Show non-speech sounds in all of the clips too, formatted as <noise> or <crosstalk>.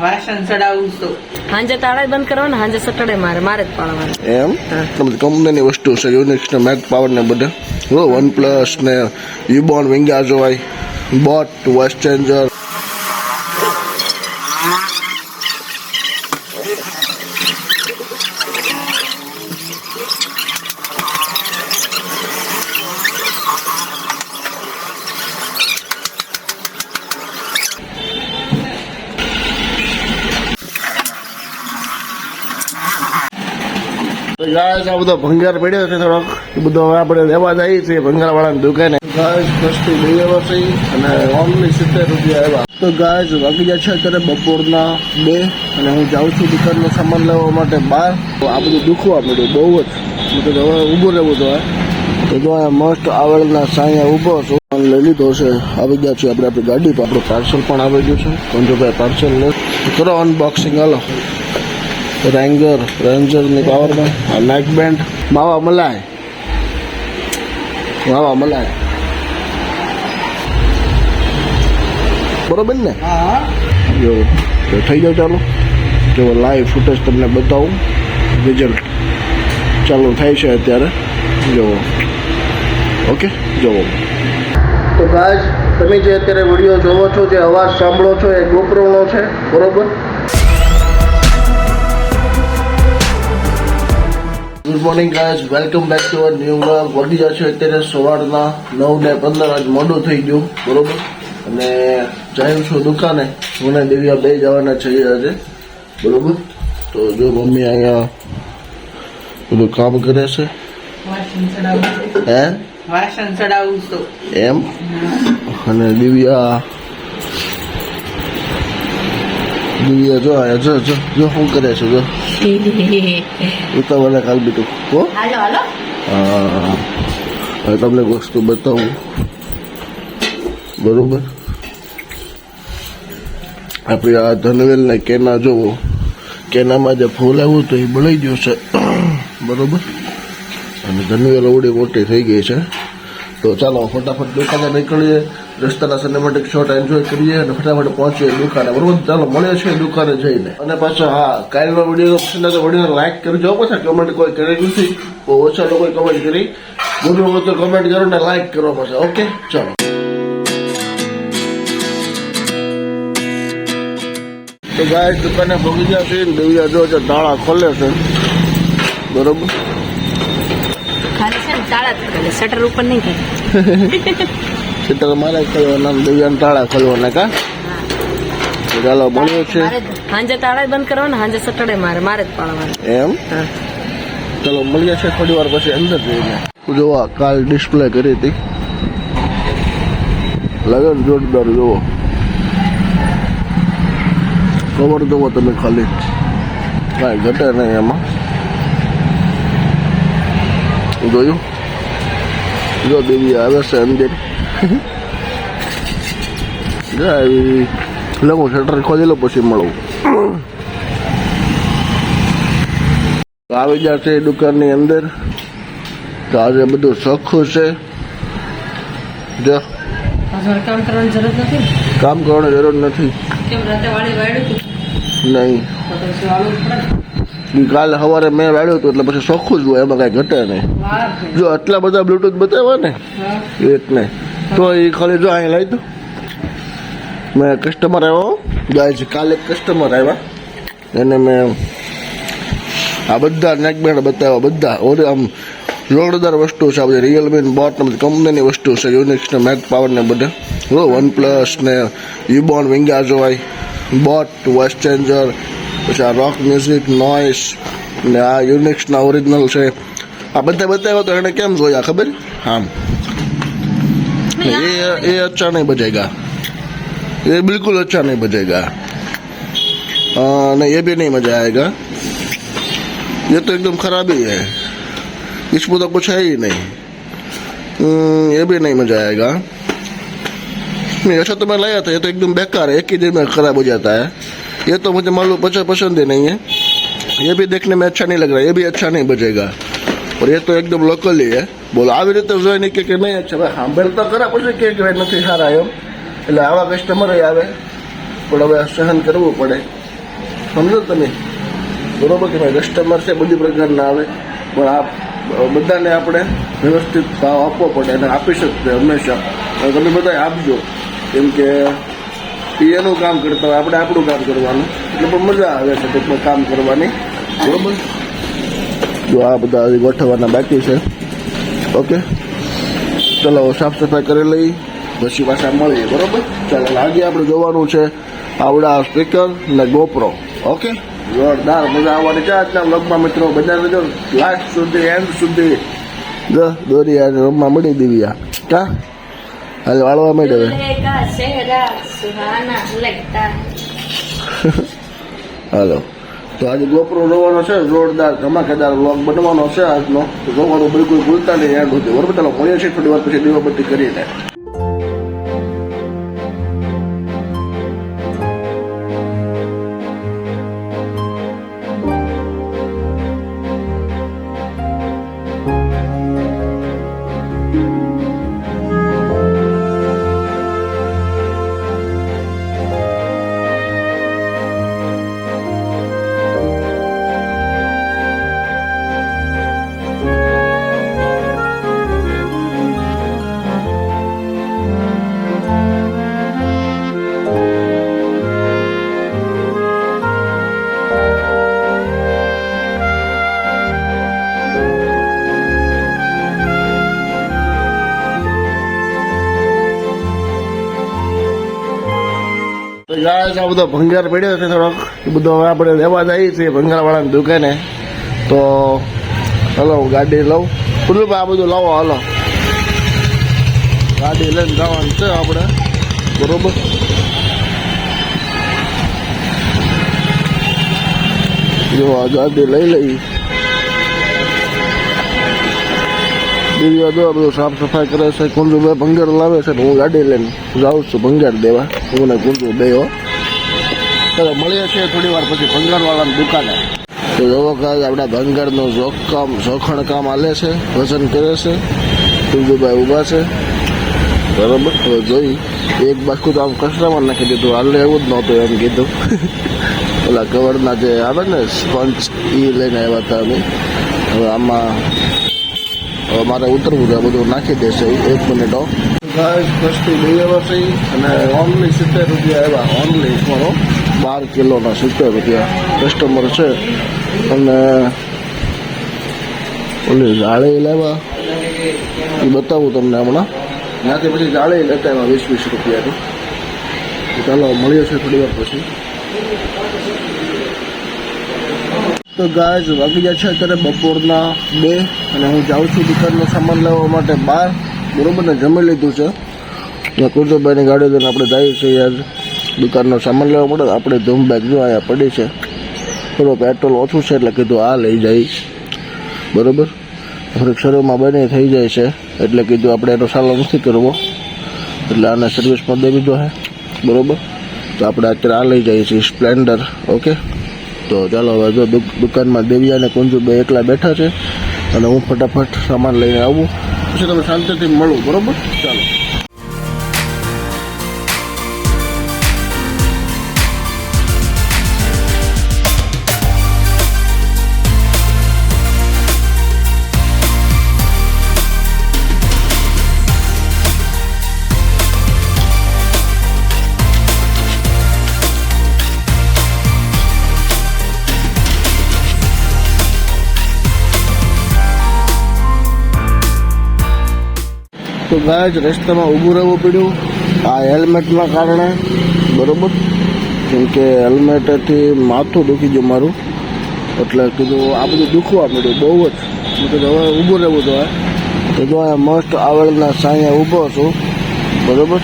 વાસણ તો. હાંજે તાળા બંધ કરવાના હાંજે સટડે મારે મારે જ પાડવાના. એમ? બધી કંપનીની વસ્તુ છે યુનિક્સ ને મેક પાવર ને બધા. હો વન પ્લસ ને યુબોન વિંગા જોવાય બોટ વોઇસ ચેન્જર તો ગાઈસ આ બધો ભંગાર પડ્યો છે થોડોક. એ બધો હવે આપણે લેવા જઈએ છીએ ભંગાર વાળાની દુકાને. ગાય વસ્તુ લઈ આવ્યા છે અને ઓમની સિત્તેર રૂપિયા આવ્યા તો ગાય વાગી જાય છે અત્યારે બપોરના બે અને હું જાઉં છું દુકાનનો સામાન લેવા માટે બહાર. તો આ બધું દુખવા મળ્યું બહુ જ. તો હવે ઊભું રહેવું તો તો જો આ મસ્ત આવડના સાયા ઊભો છું. લઈ લીધો છે. આવી ગયા છે આપણે આપણી ગાડી પર. આપણું પાર્સલ પણ આવી ગયું છે. કંજુભાઈ પાર્સલ લે. કરો અનબોક્સિંગ હાલો. રેન્જર રેન્જરની પાવરમાં આ નેક બેન્ડ માવા મલાય માવા મલાય બરોબર ને? હા જો તો થઈ જાવ ચાલો. જો લાઈવ ફૂટેજ તમને બતાવું. રિઝલ્ટ ચાલુ થાય છે અત્યારે. જુઓ ઓકે જુઓ તો ગાજ તમે જે અત્યારે વીડિયો જોવો છો જે અવાજ સાંભળો છો એ ગોપ્રોનો છે. બરોબર? Good morning guys welcome back to our new vlog વાગી જશે અત્યારે સવારના નવ ને પંદર. આજ મોડું થઈ ગયું બરોબર? અને જાઉં છું દુકાને. મને દિવ્યા બે જવાના છીએ આજે બરોબર? તો જો મમ્મી અહીંયા બધું કામ કરે છે. હે? વાસણ ચડાવું તો એમ? અને દિવ્યા દિવ્યા જો આયા જો જો જો શું કરે છે જો ઉતાવળે કાલ બીટું હો હવે તમને વસ્તુ બતાવું બરોબર આપણે આ ધનવેલના કેના જોવો કેનામાં જે ફૂલ આવ્યું તો એ બળી ગયું છે બરોબર અને ધનવેલ ઓડી મોટી થઈ ગઈ છે તો ચાલો ફટાફટ દુકાને નીકળીએ રસ્તાના સિનેમેટિક શોટ એન્જોય કરીએ અને ફટાફટ પહોંચીએ દુકાને. બરોબર? ચાલો મળે છે દુકાને જઈને. અને પાછો હા કાલનો વીડિયો પસંદ આવે વડીને લાઈક કરજો પાછા. કમેન્ટ કોઈ કરી નથી. બહુ ઓછા લોકોએ કમેન્ટ કરી. બોલો તો કમેન્ટ કરો ને લાઈક કરો પાછા. ઓકે? ચાલો. તો ગાય દુકાને પહોંચી ગયા છે દેવિયા જો છે તાળા ખોલે છે. બરોબર? ખાલી છે ને તાળા જ ખોલે શટર ઉપર નહીં <laughs> કરે મારે ખોલવાના દિવ્યાન તાળા ખોલવાના કા? ચાલો મળ્યો છે. હાંજે તાળા બંધ કરવાના હાંજે સટડે મારે મારે જ પાડવાના. એમ? ચાલો મળીએ છે થોડી વાર પછી અંદર જઈને. જોવા કાલ ડિસ્પ્લે કરી હતી. લગન જોરદાર જોવો કવર જોવો તમે ખાલી. કાંઈ ઘટે નહીં એમાં. જોયું? જો દેવી આવે છે અંદર. લગું શટર ખોલેલો પછી મળું. તો આવી જશે છે દુકાનની અંદર. તો આજે બધું સખું છે. જો. કામ કરવાની જરૂર નથી કામ કરવાની જરૂર નથી. નહીં. કાલ સવારે મેં વાળ્યું હતું એટલે પછી સોખું જ હોય એમાં કાંઈ ઘટે નહીં. જો આટલા બધા બ્લૂટૂથ બતાવ્યા ને હા. એક ને. તો એ ખાલી જો અહીં લાવી દો મેં કસ્ટમર આવ્યો છે કાલે કસ્ટમર આવ્યા. એને મેં આ બધા નેકબેન્ડ બતાવ્યા, બધા. ઓર આમ જોરદાર વસ્તુ છે આ બધી. રિયલમી બોટ કંપનીની વસ્તુ છે. યુનિક્સ ને મેક પાવર ને બધા. હો વન પ્લસ ને યુબોન વિંગા જોવાય બોટ વોઇસ ચેન્જર પછી આ રોક મ્યુઝિક નોઇસ ને આ યુનિક્સના ઓરિજિનલ છે. આ બધા બતાવ્યા તો એને કેમ જોયા ખબર? આમ. ये ये अच्छा नहीं बजेगा। ये बिल्कुल अच्छा नहीं बजेगा। नहीं ये भी नहीं मज़ा आएगा। ये तो एकदम खराब ही है। इसमें तो कुछ है ही नहीं। हम्म, ये भी नहीं मज़ा आएगा। नहीं अच्छा तो मैं लाया था ये तो एकदम बेकार है। एक ही दिन में खराब हो जाता है। ये तो मुझे मालूम पसंद पसंद ही नहीं है। ये भी देखने में अच्छा नहीं लग रहा है ये भी अच्छा नहीं बजेगा। પણ એ તો એકદમ લોકલી, હે? બોલો, આવી રીતે જોઈને કે નહીં છે અચ્છા સાંભળતા ખરા, પછી કે ભાઈ, નથી સારા એમ. એટલે આવા કસ્ટમર આવે, પણ હવે સહન કરવું પડે. સમજો તમે? બરોબર કે ભાઈ કસ્ટમર છે, બધી પ્રકારના આવે, પણ આ બધાને આપણે વ્યવસ્થિત ભાવ આપવો પડે અને આપી શકીએ હંમેશા. તમે બધા આપજો. કેમ કે એ એનું કામ કરતા હોય, આપણે આપણું કામ કરવાનું. એટલે પણ મજા આવે છે, ટૂંકમાં કામ કરવાની. બરોબર? જો આ બધા હજી ગોઠવવાના બાકી છે. ઓકે ચલો સાફ સફાઈ કરી લઈ. પછી પાછા મળીએ બરોબર? ચાલો આજે આપણે જોવાનું છે આવડા સ્પીકર ને ગોપરો ઓકે જોરદાર મજા આવવાની છે આજના વ્લોગમાં મિત્રો. બધા મિત્રો લાસ્ટ સુધી એન્ડ સુધી. જો દોરી આજે રમવા મળી દેવી આ. કા? હાલ વાળવા માંડે હવે. <laughs> હાલો. તો આજે ગોપરો રોવાનો છે, જોરદાર ધમાકેદાર વ્લોગ બનવાનો છે આજનો. રોવાનું બિલકુલ ભૂલતા નહીં, યાદ હોતી બરોબર? ચાલો, મળીએ છીએ થોડી વાર પછી, દીવાબત્તી કરીને. બધો ભંગાર પડ્યો છે થોડોક. એ બધો હવે આપણે લેવા જઈએ છીએ ભંગારવાળાની દુકાને. તો હલો ગાડી લઉં. પેલું આ બધું લાવો, હલો. ગાડી લઈને જવાનું છે આપણે. બરોબર? જો, આ ગાડી લઈ લઈ. દીદી જો બધું સાફ સફાઈ કરે છે. કુંજુભાઈ ભંગાર લાવે છે હું ગાડી લઈને જાઉં છું ભંગાર દેવા. હું ને કુંજુ બે હો મળીએ છીએ થોડી વાર પછી ભંગારવાળાની દુકાને. તો એવો કાંઈ આપણા ભંગારનું જોખમ જોખણ કામ હાલે છે વજન કરે છે કુંજુભાઈ ઊભા છે. બરાબર? હવે જોઈ એક બાકુ તો આમ કસ્ટમર નાખી દીધું હાલે એવું જ નહોતું એમ કીધું. ઓલા કવરના જે આવે ને સ્પંચ એ લઈને આવ્યા હતા અમે. હવે આમાં હવે મારે ઉતરવું છે બધું નાખી દેશે. એક મિનિટ ગાય વસ્તુ લઈ આવ્યા છે. અને ઓનલી સિત્તેર રૂપિયા આવ્યા ઓનલી મારો બાર કિલોના સિત્તેર રૂપિયા કસ્ટમર છે. અને ઓલી જાળી લેવા. એ બતાવું તમને હમણાં. ત્યાંથી પછી જાળી લેતા એમાં વીસ વીસ રૂપિયાની ચાલો, મળીએ છીએ થોડી વાર પછી. તો ગાય વાગી જાય છે અત્યારે બપોરના બે અને હું જાઉં છું દુકાનનો સામાન લેવા માટે બહાર. બરોબર ને? જમી લીધું છે. ત્યાં કુરજોભાઈની ગાડી લઈને આપણે જઈએ છીએ યાર. દુકાનનો સામાન લેવા મળે આપણે ધૂમ બેગ જો અહીંયા પડી છે. થોડો પેટ્રોલ ઓછું છે એટલે કીધું આ લઈ જાય બરાબર? થોડીક બને થઈ જાય છે. એટલે કીધું આપણે એનો સાલો નથી કરવો. એટલે આને સર્વિસમાં દેવી દો હે. બરોબર? તો આપણે અત્યારે આ લઈ જઈએ છીએ સ્પ્લેન્ડર ઓકે તો ચાલો હવે જો દુકાનમાં દેવિયા અને કુંજુ બે એકલા બેઠા છે. અને હું ફટાફટ સામાન લઈને આવું. પછી તમે શાંતિથી મળું, બરાબર? ચાલો. ગાય જ રસ્તામાં ઊભું રહેવું પડ્યું. આ હેલ્મેટના કારણે. બરોબર? કેમ કે હેલ્મેટથી માથું દુખી ગયું મારું. એટલે કીધું આ બધું દુખવા મળ્યું, બહુ જ. મેં હવે ઊભું રહેવું તો તો જો અહીંયા મસ્ત આવેલના સાંયા ઊભો છું. બરોબર?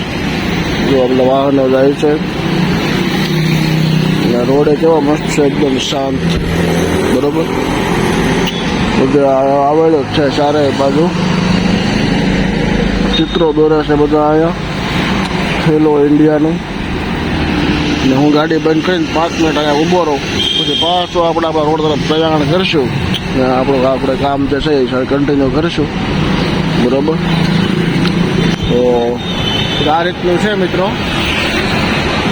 જો આપણે વાહનો જાય છે. રોડે કેવો મસ્ત છે, એકદમ શાંત. બરોબર? આવેલો છે છે ચારે બાજુ. ચિત્રો દોરે છે બધા અહીંયા. હેલો ઇન્ડિયાનું ને. હું ગાડી બંધ કરીને પાંચ મિનિટ અહીંયા ઊભો રહું. પછી પાછો આપણે આપણા રોડ તરફ પ્રયાણ કરીશું. ને આપણું આપણે કામ જે છે એ કન્ટિન્યુ કરીશું. બરાબર? તો આ રીતનું છે મિત્રો.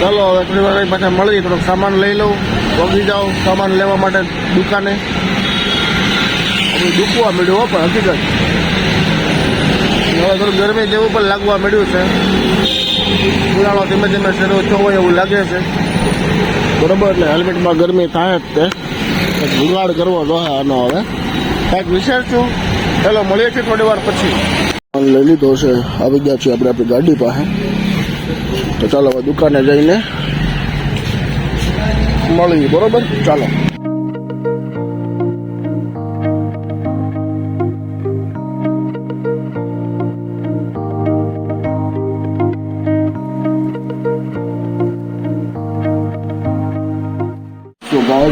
ચલો હવે થોડી વાર પાછા મળી થોડોક સામાન લઈ લઉં. પગી જાઓ સામાન લેવા માટે દુકાને. દુખવા મળ્યું હો, પણ હકીકત. હવે થોડું ગરમી જેવું પણ લાગવા મળ્યું છે. ઉનાળો ધીમે ધીમે શરૂ થયો હોય એવું લાગે છે. બરોબર એટલે હેલ્મેટમાં ગરમી થાય જ તે. જુગાડ કરવો જોઈએ આનો હવે. કાંઈક વિચારશું. ચાલો મળીએ છીએ થોડી વાર પછી. લઈ લીધો છે આવી ગયા છીએ આપણે આપણી ગાડી પાસે. તો ચાલો હવે દુકાને જઈને મળી બરોબર? ચાલો.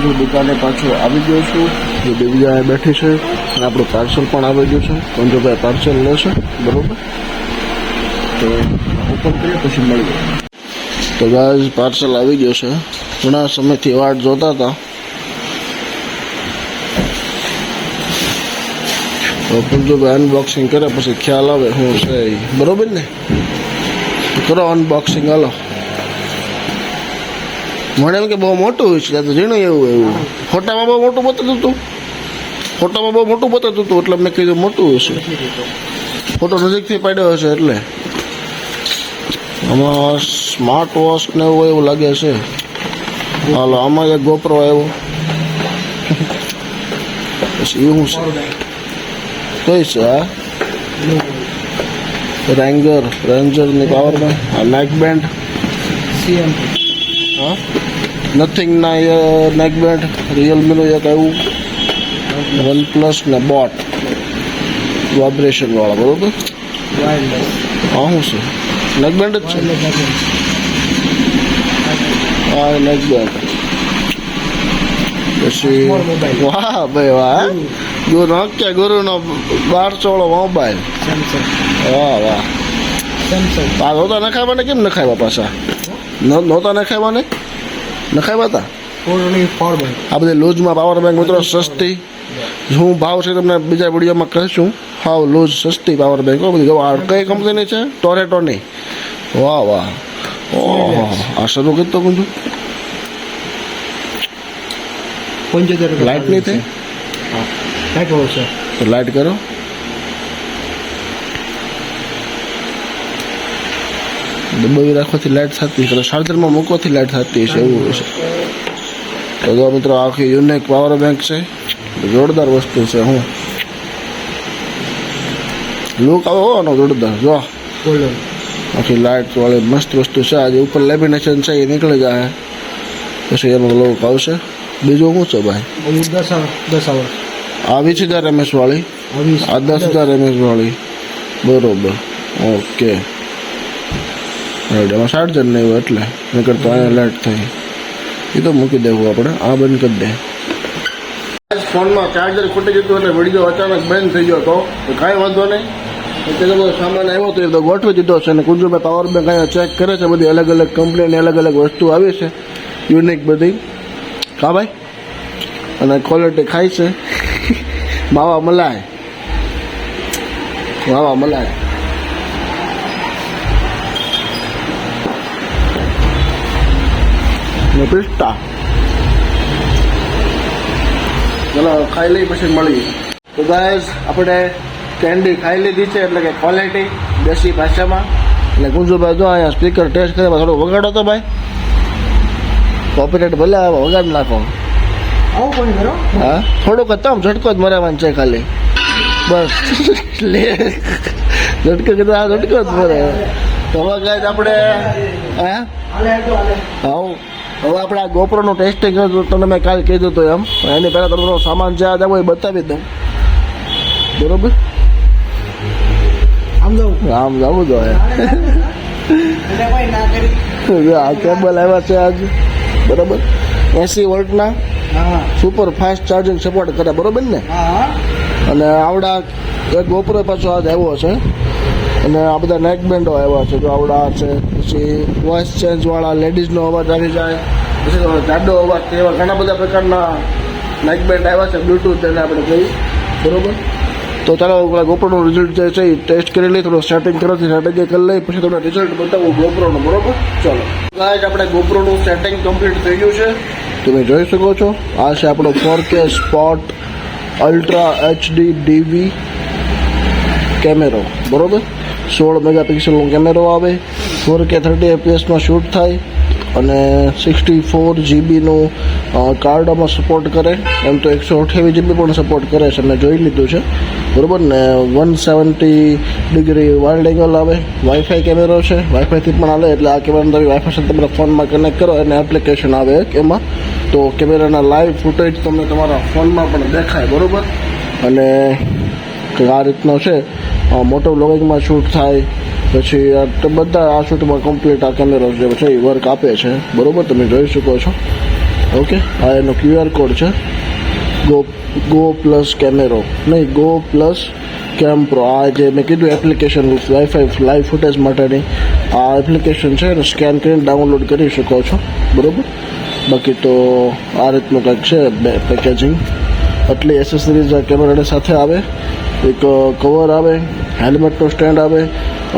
તો ગાય દુકાને પાછો આવી ગયો છું, જે દેવીજાએ બેઠી છે, અને આપણું પાર્સલ પણ આવી ગયું છે, પંજોભાઈ પાર્સલ લેશે, બરોબર? તો ઓપન કરીએ, પછી મળીએ તો ગાય પાર્સલ આવી ગયો છે. ઘણા સમયથી વાટ જોતા હતા. પંજોભાઈ અનબોક્સિંગ કરે પછી ખ્યાલ આવે શું છે. બરોબર ને? કરો અનબોક્સિંગ હાલો. મને એમ કે બહુ મોટું છે તો ઝીણું એવું એવું. ફોટામાં બહુ મોટું બતાતું હતું ફોટામાં બહુ મોટું બતાતું હતું એટલે મેં કીધું મોટું હશે. ફોટો નજીકથી પાડ્યો હશે એટલે. આમાં સ્માર્ટ વોચ ને એવું એવું લાગે છે. હાલો આમાં એક ગોપરો આવ્યો. પછી એવું છે? કઈ છે આ રેન્ગર રેન્જરની પાવર બેન્ડ નેક બેન્ડ હા? નથિંગ ના નેકબેન્ડ રિયલમીનું એક આવ્યું વન પ્લસ ને બોટ વાઇબ્રેશન વાળા બરોબર હા શું છે નેકબેન્ડ જ છે હા નેકબેન્ડ પછી વાહ ભાઈ વાહ ગુરુ કે ગુરુનો બાર ચોળો મોબાઈલ વાહ વાહ આ નહોતા નખાવાને કેમ નખાવ્યા પાછા ન- નહોતા નખાવ્યા ને નખાવ્યા હતા આ બધી લૂઝમાં પાવર બેંક મિત્રો સસ્તી. શું ભાવ છે તમને બીજા વિડીયોમાં કહીશું. હાવ લૂઝ સસ્તી પાવર બેંક બધી જો આ કઈ કંપનીની છે? ટોરેટોની વાહ વાહ. ઓહો. આ શરૂ કરી તો કુંજુ પંચોતેર લાઇટ નહીં થઈ લાઈટ વાળો છે. તો લાઇટ કરો. દબાવી રાખવાથી લાઇટ થતી છે ચાર્જરમાં મૂકવાથી લાઇટ થતી છે એવું હોય છે તો જો મિત્રો આખી યુનિક પાવર બેંક છે જોરદાર વસ્તુ છે હું લુક આવો આનો જોરદાર જો ગોલ્ડન આખી લાઇટ વાળી મસ્ત વસ્તુ છે આજે ઉપર લેમિનેશન છે એ નીકળી જાય પછી એનો લોક આવશે બીજું શું છે ભાઈ અમુક દસ આવ- દસ આવર આ વીસ હજાર એમએસ વાળી વીસ આ દસ હજાર એમએસ વાળી બરોબર ઓકે રાઈટ એમાં ચાર્જર નહીં હોય એટલે. નકર તો અહીંયા લાઇટ થાય. એ તો મૂકી દેવું આપણે. આ બંધ કરી દે. ફોનમાં ચાર્જર ખૂટી જતું એટલે વીડિયો અચાનક બંધ થઈ ગયો તો તો કાંઈ વાંધો નહીં. એટલે સામાન આવ્યો તો એ તો ગોઠવી દીધો છે અને કુંજુભાઈ પાવર બેંક અહીંયા ચેક કરે છે. બધી અલગ અલગ કંપનીની અલગ અલગ વસ્તુ આવી છે. યુનિક બધી. કા ભાઈ? અને ક્વોલિટી ખાય છે. <laughs> માવા મલાય. માવા મલાય. ને પિસ્તા ચલો ખાઈ લઈ પછી મળીએ. તો ગાઈઝ આપણે કેન્ડી ખાઈ લીધી છે એટલે કે ક્વોલિટી દેશી ભાષામાં. એટલે ગુંજુભાઈ જો અહીંયા સ્પીકર ટેસ્ટ કરે થોડો વગાડો તો ભાઈ. કોપીરેટ ભલે આવે વગાડ નાખો. હા? થોડુંક તમ ઝટકો જ મરાવાનું છે ખાલી. બસ. લે ઝટકો કીધું આ ઝટકો જ મરે તો હવે આપણે હે? આવું હવે આપણે આ ગોપરોનું ટેસ્ટિંગ તમને મેં કાલે કીધું હતું એમ. એની પહેલાં તમારો સામાન જે આ એ બતાવી દઉં. બરોબર? આમ જવું આમ જવું જોઈએ આ કેબલ આવ્યા છે આજ. બરોબર? એસી વોલ્ટના સુપર ફાસ્ટ ચાર્જિંગ સપોર્ટ કરે બરોબર ને? અને આવડા એક ગોપરો પાછો આજ આવ્યો છે. અને આ બધા નેક બેન્ડો આવ્યા છે જો આવડા છે, પછી વોઇસ ચેન્જવાળા લેડીઝનો અવાજ આવી જાય, પછી તો જાડો અવાજ એવા ઘણા બધા પ્રકારના નેક બેન્ડ આવ્યા છે બ્લૂટૂથ એને આપણે કહી બરોબર? તો ચાલો પેલા ગોપરનું રિઝલ્ટ જે છે એ ટેસ્ટ કરી લઈ થોડું સેટિંગ કરવાથી સેટિંગ કરી લઈએ, પછી તમને રિઝલ્ટ બતાવું ગોપરોનું બરોબર? ચાલો. ગાય આપણે ગોપરોનું સેટિંગ કમ્પ્લીટ થઈ ગયું છે. તમે જોઈ શકો છો, આ છે આપણો ફોર કે સ્પોટ અલ્ટ્રા એચડી ડીવી કેમેરો બરોબર? સોળ મેગાપિક્સલનો કેમેરો આવે ફોર કે થર્ટી એફપીએસમાં શૂટ થાય અને સિક્સટી ફોર જીબીનું કાર્ડમાં સપોર્ટ કરે. એમ તો એકસો અઠ્યાવીસ જીબી પણ સપોર્ટ કરે છે મેં જોઈ લીધું છે. બરાબર ને one seventy degree wild angle આવે. વાઈફાઈ કેમેરો છે. વાઈફાઈથી પણ આવે એટલે આ કેમેરા તમે વાઈફાઈ સાથે તમારા ફોનમાં કનેક્ટ કરો અને એપ્લિકેશન આવે એમાં. તો કેમેરાના લાઈવ ફૂટેજ તમને તમારા ફોનમાં પણ દેખાય, બરાબર? અને આ રીતનો છે. મોટો વ્લોગિંગમાં શૂટ થાય, પછી બધા આ શૂટમાં કમ્પ્લીટ આ કેમેરો જે છે એ વર્ક આપે છે. બરાબર? તમે જોઈ શકો છો. ઓકે? આ એનો ક્યુઆર કોડ છે. ગો ગો પ્લસ કેમેરો નહીં ગો પ્લસ કેમ પ્રો આ જે મેં કીધું એપ્લિકેશન વાઈફાઈ લાઈવ ફૂટેજ માટેની, આ એપ્લિકેશન છે એને સ્કેન કરીને ડાઉનલોડ કરી શકો છો. બરાબર? બાકી તો આ રીતનું કંઈક છે પેકેજિંગ આટલી એસેસરીઝ આ કેમેરાની સાથે આવે. એક કવર આવે હેલ્મેટનો સ્ટેન્ડ આવે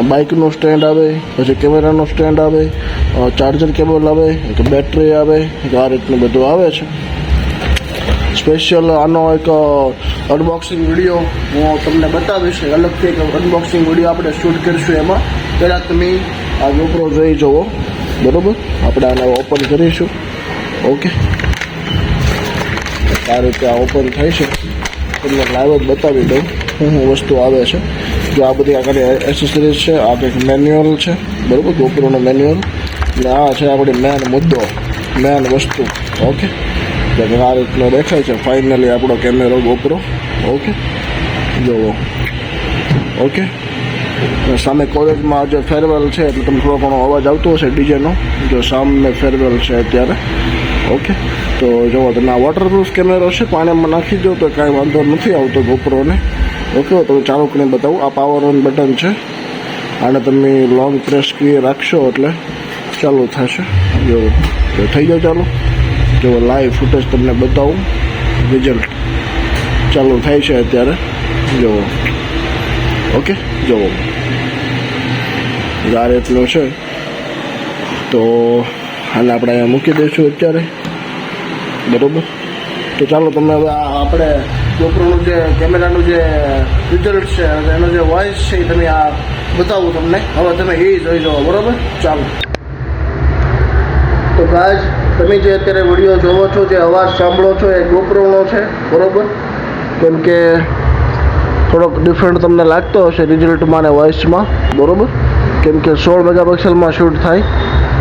બાઇકનો સ્ટેન્ડ આવે, પછી કેમેરાનો સ્ટેન્ડ આવે ચાર્જર કેબલ આવે, એક બેટરી આવે, એક આ રીતનું બધું આવે છે. સ્પેશિયલ આનો એક અનબોક્સિંગ વીડિયો હું તમને બતાવીશ. અલગથી એક અનબોક્સિંગ વીડિયો આપણે શૂટ કરીશું એમાં. પહેલાં તમે આ ગોપરો જોઈ જુઓ. બરાબર? આપણે આને ઓપન કરીશું. ઓકે? આ રીતે આ ઓપન થાય છે. તમને લાઈવ જ બતાવી દઉં. શું શું વસ્તુ આવે છે. જો આ બધી આગળ એસેસરીઝ છે, આ કંઈક મેન્યુઅલ છે. બરાબર? GoProનો મેન્યુઅલ અને આ છે આપણી મેન મુદ્દો મેન વસ્તુ. ઓકે આ રીતનો દેખાય છે. ફાઇનલી આપણો કેમેરો ગોપરો. ઓકે જુઓ ઓકે સામે કોલેજમાં આજે ફેરવેલ છે, એટલે તમને થોડો ઘણો અવાજ આવતો હશે ડીજેનો જો સામે ફેરવેલ છે અત્યારે. ઓકે તો જુઓ તમે આ વોટરપ્રૂફ કેમેરો છે, પાણીમાં નાખી દો તો કાંઈ વાંધો નથી આવતો ગોપરોને. ઓકે તો ચાલુ કરીને બતાવું. આ પાવર ઓન બટન છે. આને તમે લોંગ પ્રેસ કરી રાખશો એટલે ચાલુ થશે. જો થઈ ગયો ચાલુ. જો લાઈવ ફૂટેજ તમને બતાવું. રિઝલ્ટ ચાલુ થાય છે અત્યારે. જુઓ ઓકે જુઓ ગાર એટલો છે. તો આને આપણે અહીંયા મૂકી દઈશું અત્યારે. બરાબર? તો ચાલો તમે હવે આપણે GoProનું જે કેમેરાનું જે રિઝલ્ટ છે, એનો જે વોઇસ છે, એ તમે આ બતાવું તમને. હવે તમે એ જોઈ જાઓ, બરાબર? ચાલો. તો ગાજ તમે જે અત્યારે વીડિયો જોવો છો, જે અવાજ સાંભળો છો, એ ગોપ્રોનો છે, બરોબર? કેમ કે થોડોક ડિફરન્ટ તમને લાગતો હશે રિઝલ્ટમાં અને વોઇસમાં બરોબર? કેમ કે સોળ મેગાપિક્સલમાં શૂટ થાય.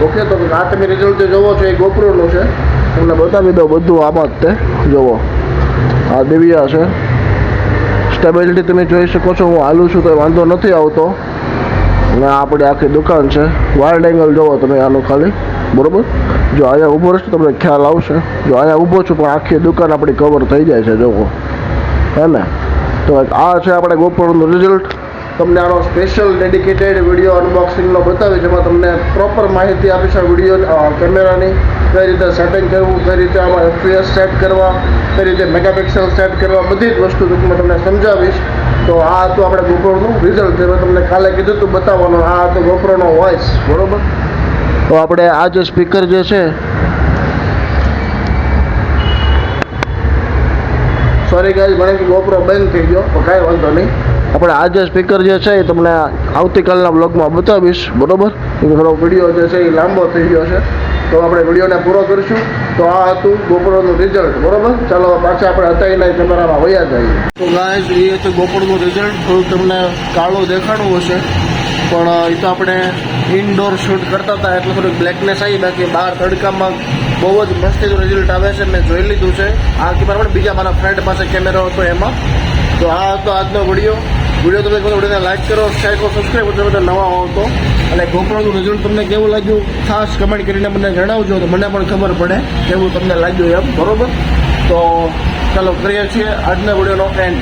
ઓકે તો આ તમે રિઝલ્ટ જે જોવો છો, એ ગોપ્રોનું છે. તમને બતાવી દઉં બધું આમાં જ તે. જોવો. આ દિવ્યા છે. સ્ટેબિલિટી તમે જોઈ શકો છો, હું હાલું છું તો વાંધો નથી આવતો. અને આપણી આખી દુકાન છે. વાઇડ એંગલ જોવો તમે આનું ખાલી. બરોબર? જો અહીંયા ઊભો રહેશે તમને ખ્યાલ આવશે. જો અહીંયા ઊભો છું પણ આખી દુકાન આપણી કવર થઈ જાય છે, જોવો. હે ને? તો આ છે આપણે ગોપરનું રિઝલ્ટ તમને આનો સ્પેશિયલ ડેડિકેટેડ વીડિયો અનબોક્સિંગનો બતાવી જેમાં તમને પ્રોપર માહિતી આપીશ આ વીડિયો કેમેરાની કઈ રીતે સેટિંગ કરવું, કઈ રીતે આમાં એફપીએસ સેટ કરવા, કઈ રીતે મેગાપિક્સલ સેટ કરવા, બધી જ વસ્તુ ટૂંકમાં તમને સમજાવીશ. તો આ હતું આપણે ગોપ્રોનું રિઝલ્ટ જે તમને કાલે કીધું હતું બતાવવાનું, આ હતું ગોપ્રોનો વોઇસ બરોબર? તો આપણે આ જે સ્પીકર જે છે સોરી ગાઈઝ મને કે ગોપ્રો બંધ થઈ ગયો, તો કાંઈ વાંધો નહીં. આપણે આ જે સ્પીકર જે છે, એ તમને આવતીકાલના બ્લોગમાં બતાવીશ. બરોબર? એ થોડો વીડિયો જે છે, એ લાંબો થઈ ગયો છે. તો આપણે વિડીયોને પૂરો કરીશું. તો આ હતું ગોપરોનું રિઝલ્ટ બરોબર? ચાલો પાછા આપણે હતા એના કેમેરામાં વયા જઈએ. તો ગાઈઝ એ હતું ગોપુરનું રિઝલ્ટ થોડું તમને કાળું દેખાડવું હશે. પણ એ તો આપણે ઇનડોર શૂટ કરતા હતા, એટલે થોડીક બ્લેકનેસ આવી. બાકી બહાર તડકામાં બહુ જ મસ્તીનું રિઝલ્ટ આવે છે. મેં જોઈ લીધું છે. આ પણ બીજા મારા ફ્રેન્ડ પાસે કેમેરો હતો એમાં. તો આ હતો આજનો વીડિયો વીડિયો તમે ગમે વિડીયોને લાઈક કરો શેર કરો સબસ્ક્રાઈબ કરો બધા નવા હો તો. અને ગોપ્રોનું રિઝલ્ટ તમને કેવું લાગ્યું, ખાસ કમેન્ટ કરીને મને જણાવજો, તો મને પણ ખબર પડે કેવું તમને લાગ્યું એમ, બરોબર? તો ચાલો કરીએ છીએ આજના વિડીયોનો એન્ડ